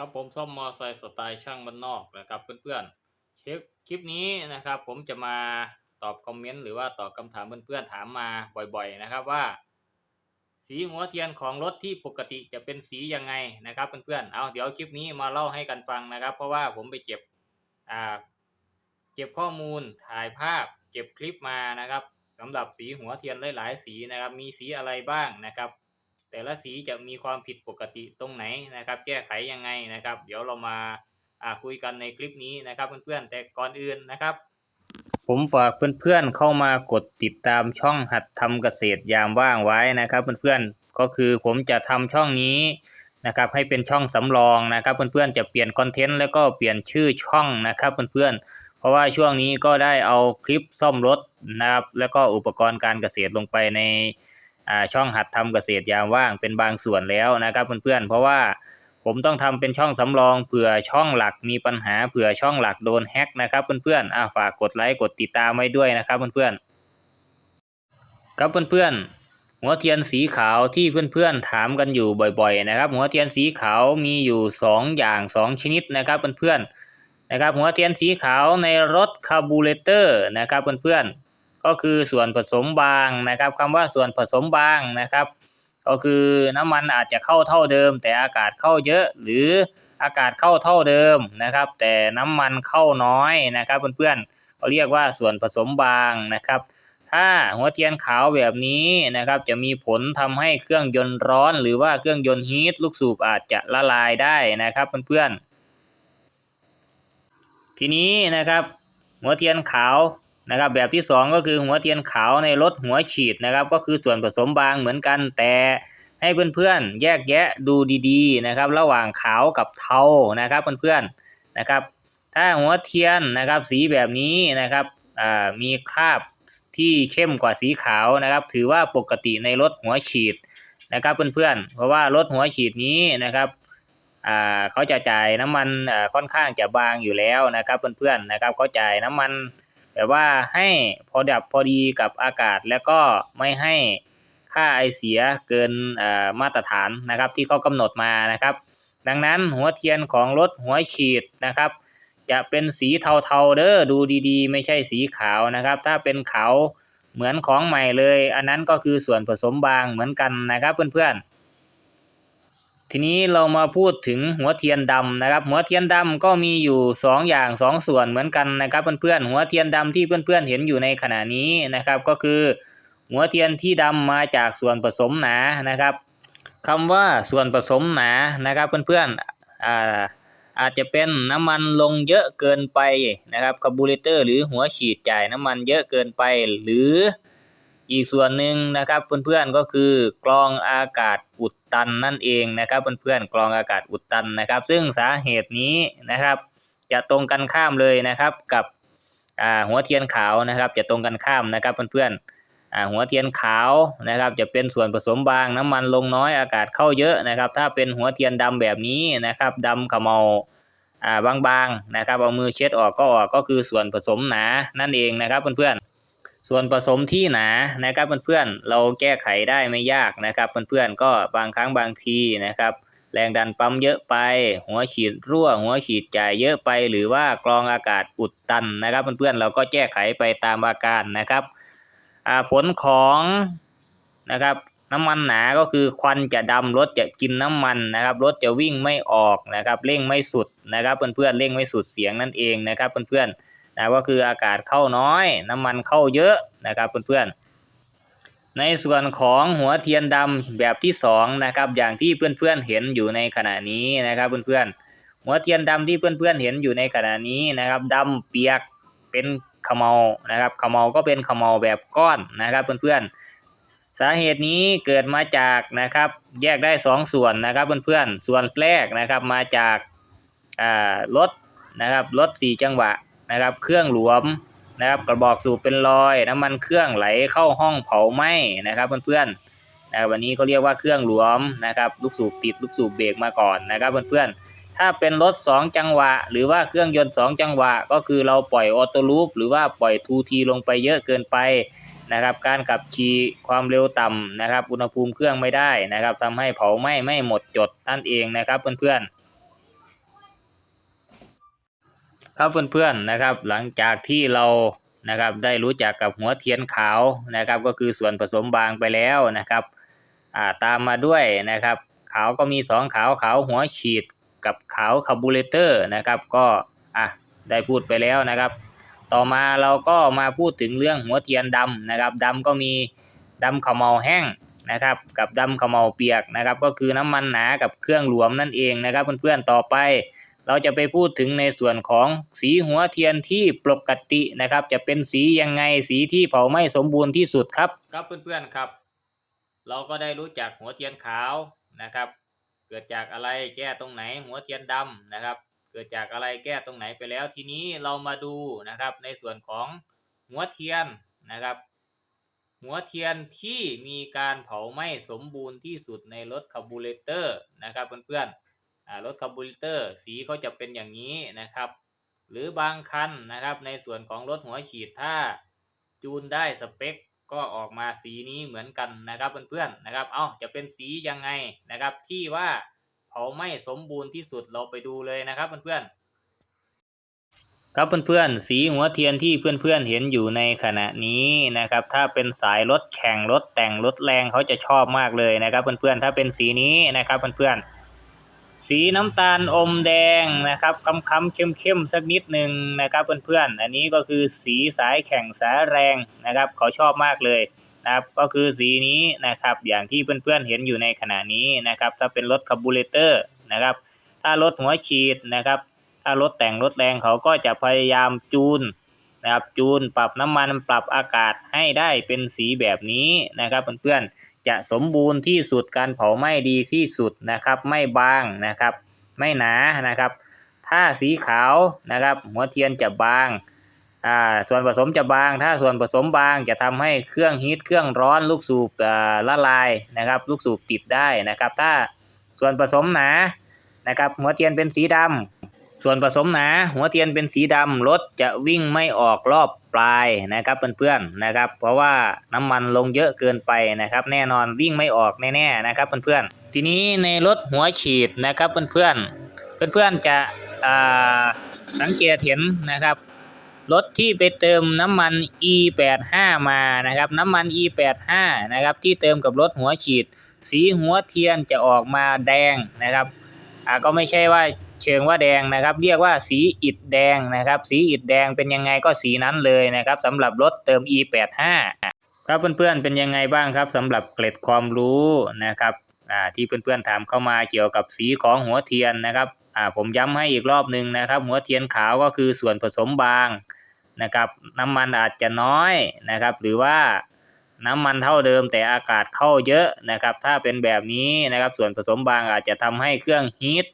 ครับผมซ่อมมอไซค์สไตล์ช่างบ้านนอกนะครับเพื่อนๆเช็คคลิปนี้นะครับ ผมจะมาตอบคอมเมนต์หรือว่าตอบคำถามเพื่อนๆถามมาบ่อยๆนะครับว่า สีหัวเทียนของรถที่ปกติจะเป็นสียังไงนะครับเพื่อนๆเอาเดี๋ยวคลิปนี้มาเล่าให้กันฟังนะครับ เพราะว่าผมไปเก็บอ่าเก็บข้อมูลถ่ายภาพ เก็บคลิปมานะครับสำหรับสีหัวเทียนหลายๆ สีนะครับ มีสีอะไรบ้างนะครับ แต่ละสีจะมีความผิดปกติตรงไหนนะครับ แก้ไขยังไงนะครับ เดี๋ยวเรามาคุยกันในคลิปนี้นะครับเพื่อนๆแต่ก่อนอื่นนะครับ ผมฝากเพื่อนๆเข้ามากดติดตามช่องหัดทำเกษตรยามว่างไว้นะครับ เพื่อนๆก็คือผมจะทำช่องนี้นะครับให้เป็นช่องสำรองนะครับ เพื่อนๆจะเปลี่ยนคอนเทนต์แล้วก็เปลี่ยนชื่อช่องนะครับเพื่อนๆเพราะว่าช่วงนี้ก็ได้เอาคลิปซ่อมรถนะครับแล้วก็อุปกรณ์การเกษตรลงไปใน ช่องหัดทำเกษตรยามว่างเป็นบางส่วนแล้วนะครับเพื่อนๆเพราะว่าผมต้องทำเป็นช่องสำรองเผื่อช่องหลักมีปัญหาเผื่อช่องหลักโดนแฮ็กนะครับเพื่อนๆอ่าฝากกดไลค์กดติดตามไว้ด้วยนะครับเพื่อนๆครับเพื่อนๆหัวเทียนสีขาวที่เพื่อนๆถามกันอยู่บ่อยๆนะครับ หัวเทียนสีขาวมีอยู่สองอย่างสองชนิดนะครับเพื่อนๆนะครับหัวเทียนสีขาวในรถคาร์บูเรเตอร์นะครับเพื่อนๆ ก็คือส่วนผสมบางนะครับคำว่าส่วนผสมบางนะครับ ก็คือน้ำมันอาจจะเข้าเท่าเดิม แต่อากาศเข้าเยอะหรืออากาศเข้าเท่าเดิมนะครับ แต่น้ำมันเข้าน้อยนะครับเพื่อนๆเขาเรียกว่าส่วนผสมบางนะครับ ถ้าหัวเทียนขาวแบบนี้นะครับจะมีผลทำให้เครื่องยนต์ร้อน หรือว่าเครื่องยนต์ฮีทลูกสูบอาจจะละลายได้นะครับเพื่อนๆทีนี้นะครับหัวเทียนขาว นะครับแบบที่สองก็คือหัวเทียนขาวในรถหัวฉีดนะครับก็คือส่วนผสมบางเหมือนกันแต่ให้เพื่อนๆแยกแยะดูดีๆนะครับระหว่างขาวกับเทานะครับเพื่อนๆนะครับ ถ้าหัวเทียนนะครับสีแบบนี้นะครับอ่ามีคราบที่เข้มกว่าสีขาวนะครับ ถือว่าปกติในรถหัวฉีดนะครับเพื่อนๆเพราะว่ารถหัวฉีดนี้นะครับอ่าเขาจะจ่ายน้ำมันค่อนข้างจะบางอยู่แล้วนะครับเพื่อนๆนะครับเขาจ่ายน้ำมัน แบบว่าให้พอดับพอดีกับอากาศแล้วก็ไม่ให้ค่าไอเสียเกินมาตรฐานนะครับที่เขากำหนดมานะครับ ดังนั้นหัวเทียนของรถหัวฉีดนะครับ จะเป็นสีเทาๆเด้อดูดีๆ ไม่ใช่สีขาวนะครับ ถ้าเป็นขาวเหมือนของใหม่เลย อันนั้นก็คือส่วนผสมบางเหมือนกันนะครับเพื่อนๆ ทีนี้เรามาพูดถึงหัวเทียนดำนะครับ หัวเทียนดำก็มีอยู่สองอย่างสองส่วนเหมือนกันนะครับเพื่อนๆหัวเทียนดำที่เพื่อนๆเห็นอยู่ในขณะนี้นะครับ ก็คือหัวเทียนที่ดำมาจากส่วนผสมหนานะครับคำว่าส่วนผสมหนานะครับเพื่อนๆอ่าอาจจะเป็นน้ำมันลงเยอะเกินไปนะครับคาร์บูเรเตอร์หรือหัวฉีดจ่ายน้ำมันเยอะเกินไปหรือ อีกส่วนหนึ่งนะครับเพื่อนๆก็คือกรองอากาศอุดตันนั่นเองนะครับเพื่อนๆกรองอากาศอุดตันนะครับ ซึ่งสาเหตุนี้นะครับ จะตรงกันข้ามเลยนะครับกับหัวเทียนขาวนะครับ จะตรงกันข้ามนะครับเพื่อนๆอ่าหัวเทียนขาวนะครับ จะเป็นส่วนผสมบางน้ำมันลงน้อยอากาศเข้าเยอะนะครับ ถ้าเป็นหัวเทียนดำแบบนี้นะครับดำขมเมาอ่าบางๆนะครับเอามือเช็ดออกก็ออกก็คือส่วนผสมหนานั่นเองนะครับเพื่อนๆ ส่วนผสมที่หนานะครับเพื่อนๆเราแก้ไขได้ไม่ยากนะครับเพื่อนๆก็บางครั้งบางทีนะครับ แรงดันปั๊มเยอะไป หัวฉีดรั่ว หัวฉีดจ่ายเยอะไป หรือว่ากรองอากาศอุดตันนะครับเพื่อนๆเราก็แก้ไขไปตามอาการนะครับผลของนะครับน้ำมันหนาก็คือควันจะดำรถจะกินน้ำมันนะครับรถจะวิ่งไม่ออกนะครับเร่งไม่สุดนะครับเพื่อนๆเร่งไม่สุดเสียงนั่นเองนะครับเพื่อนๆ นะก็คืออากาศเข้าน้อย น้ำมันเข้าเยอะนะครับเพื่อนๆในส่วนของหัวเทียนดำแบบที่สองนะครับอย่างที่เพื่อนๆเห็นอยู่ในขณะนี้นะครับเพื่อนๆหัวเทียนดำที่เพื่อนๆเห็นอยู่ในขณะนี้นะครับดำเปียกเป็นขมเมานะครับขมเมาก็เป็นขมเมาแบบก้อนนะครับเพื่อนๆ สาเหตุนี้เกิดมาจากนะครับแยกได้สองส่วนนะครับเพื่อนๆ ส่วนแรกนะครับมาจากรถนะครับรถสี่จังหวะ นะครับ เครื่องหลวมนะครับกระบอกสูบเป็นรอยน้ำมันเครื่องไหลเข้าห้องเผาไหม้นะครับเพื่อนๆนะครับวันนี้เขาเรียกว่าเครื่องหลวมนะครับลูกสูบติดลูกสูบเบรกมาก่อนนะครับเพื่อนๆถ้าเป็นรถ 2 จังหวะ หรือว่าเครื่องยนต์ 2 จังหวะ ก็คือเราปล่อยออโต้ลูปหรือว่าปล่อยทูทีลงไปเยอะเกินไปนะครับการขับขี่ความเร็วต่ำนะครับอุณหภูมิเครื่องไม่ได้นะครับทำให้เผาไหม้ไม่หมดจดนั่นเองนะครับเพื่อนๆ ครับเพื่อนๆนะครับ หลังจากที่เรานะครับได้รู้จักกับหัวเทียนขาวนะครับ ก็คือส่วนผสมบางไปแล้วนะครับอ่าตามมาด้วยนะครับ ขาวก็มีสองขาวขาวหัวฉีดกับขาวคาร์บูเรเตอร์นะครับก็อะได้พูดไปแล้วนะครับ ต่อมาเราก็มาพูดถึงเรื่องหัวเทียนดำนะครับดำก็มีดำขาเมาแห้งนะครับ กับดำขาเมาเปียกนะครับ ก็คือน้ำมันหนากับเครื่องหลวมนั่นเองนะครับ เพื่อนๆต่อไป เราจะไปพูดถึงในส่วนของสีหัวเทียนที่ปกตินะครับ จะเป็นสียังไงสีที่เผาไหม้สมบูรณ์ที่สุดครับ ครับเพื่อนๆครับ เราก็ได้รู้จักหัวเทียนขาวนะครับ เกิดจากอะไรแก้ตรงไหน หัวเทียนดำนะครับ เกิดจากอะไรแก้ตรงไหนไปแล้ว ทีนี้เรามาดูนะครับ ในส่วนของหัวเทียนนะครับ หัวเทียนที่มีการเผาไหม้สมบูรณ์ที่สุดในรถคาร์บูเรเตอร์นะครับเพื่อนๆ รถคาร์บูเรเตอร์สีเขาจะเป็นอย่างนี้นะครับ หรือบางคันนะครับ ในส่วนของรถหัวฉีดถ้าจูนได้สเปคก็ออกมาสีนี้เหมือนกันนะครับเพื่อนๆนะครับ เอาจะเป็นสียังไงนะครับ ที่ว่าเผาไหม้สมบูรณ์ที่สุดเราไปดูเลยนะครับเพื่อนๆครับเพื่อนๆสีหัวเทียนที่เพื่อนๆเห็นอยู่ในขณะนี้นะครับ ถ้าเป็นสายรถแข่งรถแต่งรถแรงเขาจะชอบมากเลยนะครับ เพื่อนๆถ้าเป็นสีนี้นะครับเพื่อนๆ สีน้ำตาลอมแดงนะครับค้ำๆเข้มๆสักนิดหนึ่งนะครับเพื่อนๆ อันนี้ก็คือสีสายแข่งสายแรงนะครับเขาชอบมากเลยนะครับก็คือสีนี้นะครับอย่างที่เพื่อนๆเห็นอยู่ในขณะนี้นะครับถ้าเป็นรถคาร์บูเรเตอร์นะครับถ้ารถหัวฉีดนะครับถ้ารถแต่งรถแรงเขาก็จะพยายามจูนนะครับจูนปรับน้ำมันปรับอากาศให้ได้เป็นสีแบบนี้นะครับเพื่อนๆ จะสมบูรณ์ที่สุดการเผาไหม้ดีที่สุดนะครับไม่บางนะครับ ไม่หนานะครับ ถ้าสีขาวนะครับ หัวเทียนจะบางอ่าส่วนผสมจะบาง ถ้าส่วนผสมบางจะทำให้เครื่องฮีทเครื่องร้อนลูกสูบละลายนะครับ ลูกสูบติดได้นะครับ ถ้าส่วนผสมหนานะครับหัวเทียนเป็นสีดำส่วนผสมหนา หัวเทียนเป็นสีดำรถจะวิ่งไม่ออกรอบ ปลายนะครับเพื่อนๆนะครับ เพราะว่าน้ำมันลงเยอะเกินไปนะครับ แน่นอนวิ่งไม่ออกแน่ๆนะครับเพื่อนๆทีนี้ในรถหัวฉีดนะครับเพื่อนๆเพื่อนๆจะอ่าสังเกตเห็นนะครับรถที่ไปเติมน้ำมัน E85 มานะครับน้ำมัน E85 นะครับที่เติมกับรถหัวฉีด สีหัวเทียนจะออกมาแดงนะครับอ่าก็ไม่ใช่ว่า เชิงว่าแดงนะครับ เรียกว่าสีอิฐแดงนะครับ สีอิฐแดงเป็นยังไงก็สีนั้นเลยนะครับสำหรับรถเติม E85 ครับเพื่อนๆเป็นยังไงบ้างครับสำหรับเกร็ดความรู้นะครับอ่าที่เพื่อนๆถามเข้ามาเกี่ยวกับสีของหัวเทียนนะครับผมย้ำให้อีกรอบหนึ่งนะครับ หัวเทียนขาวก็คือส่วนผสมบางนะครับน้ำมันอาจจะน้อยนะครับ หรือว่าน้ำมันเท่าเดิมแต่อากาศเข้าเยอะนะครับ ถ้าเป็นแบบนี้นะครับ ส่วนผสมบางอาจจะทำให้เครื่องฮีท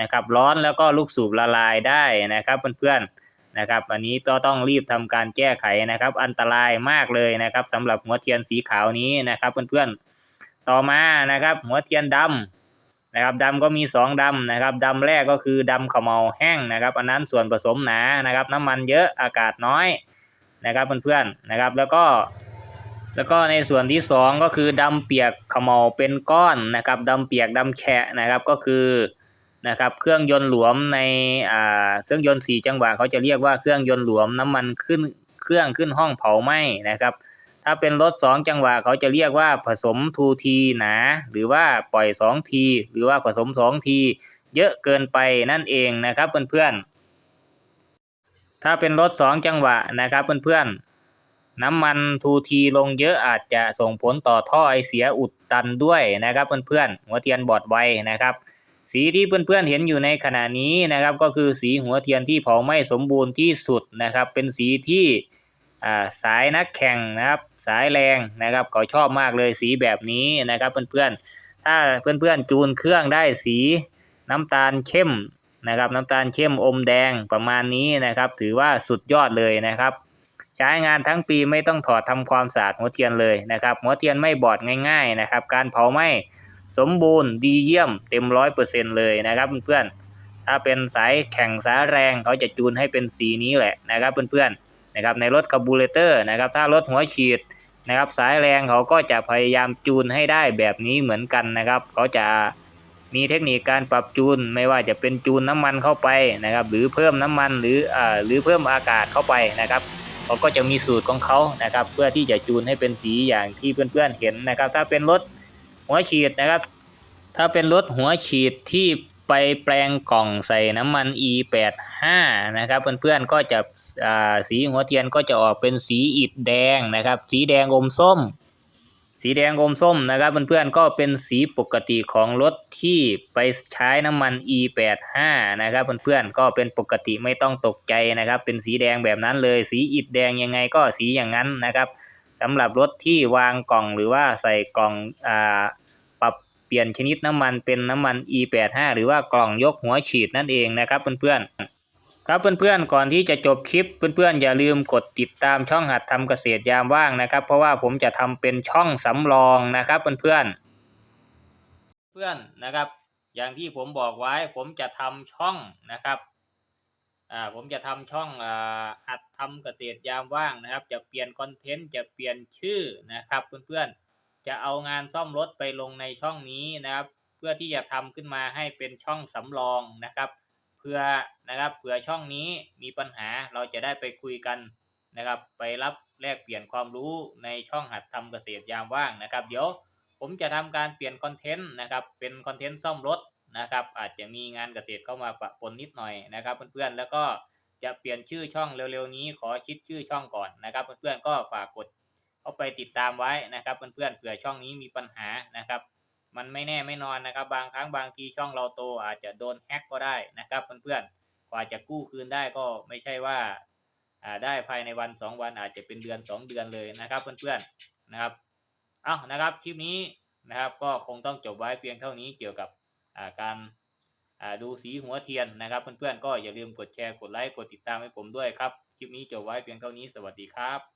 นะครับร้อนแล้วก็ลูกสูบละลายได้นะครับเพื่อนๆนะครับ อันนี้ก็ต้องรีบทำการแก้ไขนะครับ อันตรายมากเลยนะครับสำหรับหัวเทียนสีขาวนี้นะครับเพื่อนๆต่อมานะครับหัวเทียนดำนะครับดำก็มีสองดำนะครับดำแรกก็คือดำขมเมาแห้งนะครับ อันนั้นส่วนผสมหนานะครับน้ำมันเยอะอากาศน้อยนะครับเพื่อนๆนะครับแล้วก็ แล้วก็ในส่วนที่สองก็คือดำเปียกขมเมาเป็นก้อนนะครับดำเปียกดำแฉะนะครับก็คือ นะครับ เครื่องยนต์หลวมในอ่าเครื่องยนต์สี่จังหวะเขาจะเรียกว่าเครื่องยนต์หลวมน้ำมันขึ้นเครื่องขึ้นห้องเผาไหม้นะครับ ถ้าเป็นรถสองจังหวะเขาจะเรียกว่าผสมทูทีหนา หรือว่าปล่อยสองทีหรือว่าผสมสองทีเยอะเกินไปนั่นเองนะครับเพื่อนๆ ถ้าเป็นรถสองจังหวะนะครับเพื่อนๆน้ำมันทูทีลงเยอะอาจจะส่งผลต่อท่อไอเสียอุดตันด้วยนะครับเพื่อนๆหัวเทียนบอดไวนะครับ สีที่เพื่อนๆเห็นอยู่ในขณะนี้นะครับ ก็คือสีหัวเทียนที่เผาไหม้สมบูรณ์ที่สุดนะครับ เป็นสีที่สายนักแข่งนะครับ สายแรงนะครับเขาชอบมากเลยสีแบบนี้นะครับ เพื่อนๆถ้าเพื่อนๆจูนเครื่องได้สีน้ำตาลเข้มนะครับ น้ำตาลเข้มอมแดงประมาณนี้นะครับ ถือว่าสุดยอดเลยนะครับ ใช้งานทั้งปีไม่ต้องถอดทำความสะอาดหัวเทียนเลยนะครับ หัวเทียนไม่บอดง่าย ๆนะครับ การเผาไหม้ สมบูรณ์ดีเยี่ยมเต็มร้อยเปอร์เซ็นเลยนะครับเพื่อนๆถ้าเป็นสายแข่งสายแรงเขาจะจูนให้เป็นสีนี้แหละนะครับเพื่อนๆนะครับในรถคาร์บูเรเตอร์นะครับถ้ารถหัวฉีดนะครับสายแรงเขาก็จะพยายามจูนให้ได้แบบนี้เหมือนกันนะครับเขาจะมีเทคนิคการปรับจูนไม่ว่าจะเป็นจูนน้ำมันเข้าไปนะครับหรือเพิ่มน้ำมันหรืออ่าหรือเพิ่มอากาศเข้าไปนะครับเขาก็จะมีสูตรของเขานะครับเพื่อที่จะจูนให้เป็นสีอย่างที่เพื่อนๆเห็นนะครับ ถ้าเป็นรถ หัวฉีดนะครับ ถ้าเป็นรถหัวฉีดที่ไปแปลงกล่องใส่น้ำมัน E85 นะครับเพื่อนๆก็จะสีหัวเทียนก็จะออกเป็นสีอิฐแดงนะครับ สีแดงอมส้ม สีแดงอมส้มนะครับเพื่อนๆก็เป็นสีปกติของรถที่ไปใช้น้ำมัน E85 นะครับเพื่อนๆก็เป็นปกติไม่ต้องตกใจนะครับ เป็นสีแดงแบบนั้นเลย สีอิฐแดงยังไงก็สีอย่างนั้นนะครับ สำหรับรถที่วางกล่องหรือว่าใส่กล่องอ่าปรับเปลี่ยนชนิดน้ำมันเป็นน้ำมัน E85 หรือว่ากล่องยกหัวฉีดนั่นเองนะครับเพื่อนๆครับเพื่อนๆก่อนที่จะจบคลิปเพื่อนๆอย่าลืมกดติดตามช่องหัดทำเกษตรยามว่างนะครับ เพราะว่าผมจะทำเป็นช่องสำรองนะครับเพื่อนๆเพื่อนนะครับ อย่างที่ผมบอกไว้ผมจะทำช่องนะครับ อ่าผมจะทำช่องอ่าหัดทำเกษตรยามว่างนะครับ จะเปลี่ยนคอนเทนต์จะเปลี่ยนชื่อนะครับ เพื่อนๆ จะเอางานซ่อมรถไปลงในช่องนี้นะครับ เพื่อที่จะทำขึ้นมาให้เป็นช่องสำรองนะครับเพื่อนะครับเผื่อช่องนี้มีปัญหาเราจะได้ไปคุยกันนะครับ ไปรับแลกเปลี่ยนความรู้ในช่องหัดทำเกษตรยามว่างนะครับ เดี๋ยวผมจะทำการเปลี่ยนคอนเทนต์นะครับ เป็นคอนเทนต์ซ่อมรถ นะครับ อาจจะมีงานเกษตรเข้ามาปะปนนิดหน่อยนะครับเพื่อนๆแล้วก็จะเปลี่ยนชื่อช่องเร็วๆนี้ขอคิดชื่อช่องก่อนนะครับเพื่อนๆก็ฝากกดเข้าไปติดตามไว้นะครับเพื่อนๆเผื่อช่องนี้มีปัญหานะครับ มันไม่แน่ไม่นอนนะครับ บางครั้งบางทีช่องเราโตอาจจะโดนแฮ็กก็ได้นะครับเพื่อนๆกว่าจะกู้คืนได้ก็ไม่ใช่ว่าได้ภายในวันสองวันอาจจะเป็นเดือนสองเดือนเลยนะครับเพื่อนๆนะครับเอานะครับคลิปนี้นะครับก็คงต้องจบไว้เพียงเท่านี้เกี่ยวกับ การดูสีหัวเทียนนะครับ เพื่อนๆก็อย่าลืมกดแชร์กดไลค์กดติดตามให้ผมด้วยครับ คลิปนี้จบไว้เพียงเท่านี้สวัสดีครับ